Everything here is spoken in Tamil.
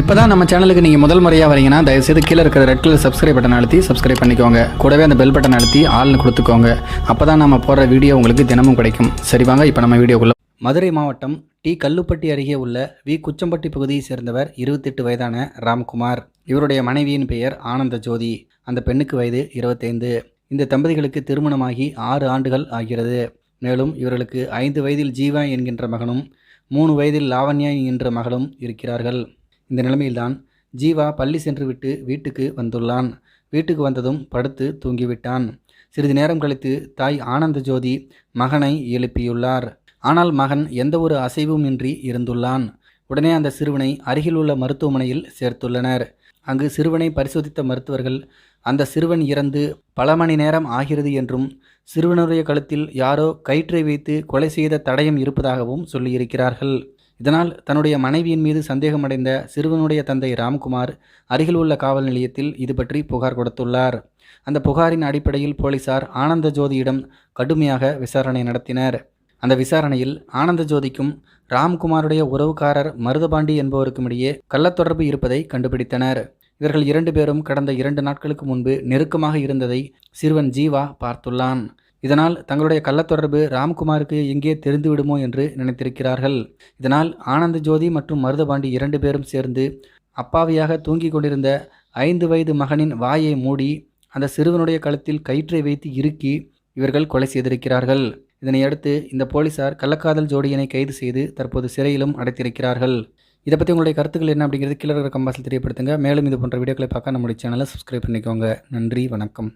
இப்போ தான் நம்ம சேனலுக்கு நீங்கள் முதல் முறையாக வரீங்கன்னா தயவுசெய்து கீழே இருக்கிற ரெட் கலர் சப்ஸ்கிரைப் பட்டன் அழுத்தி சப்ஸ்கிரைப் பண்ணிக்கோங்க. கூடவே அந்த பெல் பட்டன் அழுத்தி ஆள்னு கொடுத்துக்கோங்க. அப்போ தான் நம்ம போடுற வீடியோ உங்களுக்கு தினமும் கிடைக்கும். சரி வாங்க இப்போ நம்ம வீடியோக்குள்ள மதுரை மாவட்டம் டி. கல்லுப்பட்டி அருகே உள்ள வி. குச்சம்பட்டி பகுதியை சேர்ந்தவர் இருபத்தெட்டு வயதான ராம்குமார். இவருடைய மனைவியின் பெயர் ஆனந்த ஜோதி அந்த பெண்ணுக்கு வயது இருபத்தைந்து. இந்த தம்பதிகளுக்கு திருமணமாகி ஆறு ஆண்டுகள் ஆகிறது. மேலும் இவர்களுக்கு ஐந்து வயதில் ஜீவா என்கின்ற மகனும் மூணு வயதில் லாவண்யா என்கின்ற மகளும் இருக்கிறார்கள். இந்த நிலைமையில்தான் ஜீவா பள்ளி சென்றுவிட்டு வீட்டுக்கு வந்துள்ளான். வீட்டுக்கு வந்ததும் படுத்து தூங்கிவிட்டான். சிறிது நேரம் கழித்து தாய் ஆனந்த ஜோதி மகனை எழுப்பியுள்ளார். ஆனால் மகன் எந்த ஒரு அசைவும் இன்றி இருந்துள்ளான். உடனே அந்த சிறுவனை அருகில் உள்ள மருத்துவமனையில் சேர்த்துள்ளனர். அங்கு சிறுவனை பரிசோதித்த மருத்துவர்கள் அந்த சிறுவன் இறந்து பல மணி நேரம் ஆகிறது என்றும் சிறுவனுடைய கழுத்தில் யாரோ கயிற்றை வைத்து கொலை செய்த தடயம் இருப்பதாகவும் சொல்லியிருக்கிறார்கள். இதனால் தன்னுடைய மனைவியின் மீது சந்தேகமடைந்த சிறுவனுடைய தந்தை ராம்குமார் அருகில் உள்ள காவல் நிலையத்தில் இது பற்றி புகார் கொடுத்துள்ளார். அந்த புகாரின் அடிப்படையில் போலீசார் ஆனந்த ஜோதியிடம் கடுமையாக விசாரணை நடத்தினர். அந்த விசாரணையில் ஆனந்த ஜோதிக்கும் ராம்குமாருடைய உறவுக்காரர் மருதபாண்டி என்பவருக்கும் இடையே கள்ளத்தொடர்பு இருப்பதை கண்டுபிடித்தனர். இவர்கள் இரண்டு பேரும் கடந்த இரண்டு நாட்களுக்கு முன்பு நெருக்கமாக இருந்ததை சிறுவன் ஜீவா பார்த்துள்ளான். இதனால் தங்களுடைய கள்ளத்தொடர்பு ராம்குமாருக்கு எங்கே தெரிந்துவிடுமோ என்று நினைத்திருக்கிறார்கள். இதனால் ஆனந்த ஜோதி மற்றும் மருதபாண்டி இரண்டு பேரும் சேர்ந்து அப்பாவியாக தூங்கிக் கொண்டிருந்த ஐந்து வயது மகனின் வாயை மூடி அந்த சிறுவனுடைய கழுத்தில் கயிற்றை வைத்து இறுக்கி இவர்கள் கொலை செய்திருக்கிறார்கள். இதனையடுத்து இந்த போலீசார் கள்ளக்காதல் ஜோடியினை கைது செய்து தற்போது சிறையிலும் அடைத்திருக்கிறார்கள். இதை பற்றி உங்களுடைய கருத்துக்கள் என்ன அப்படிங்கிறது கீழே இருக்கிற கம்பாசில் தெரியப்படுத்துங்க. மேலும் இது போன்ற வீடியோக்களை பார்க்க நம்முடைய சேனலை சப்ஸ்கிரைப் பண்ணிக்கோங்க. நன்றி வணக்கம்.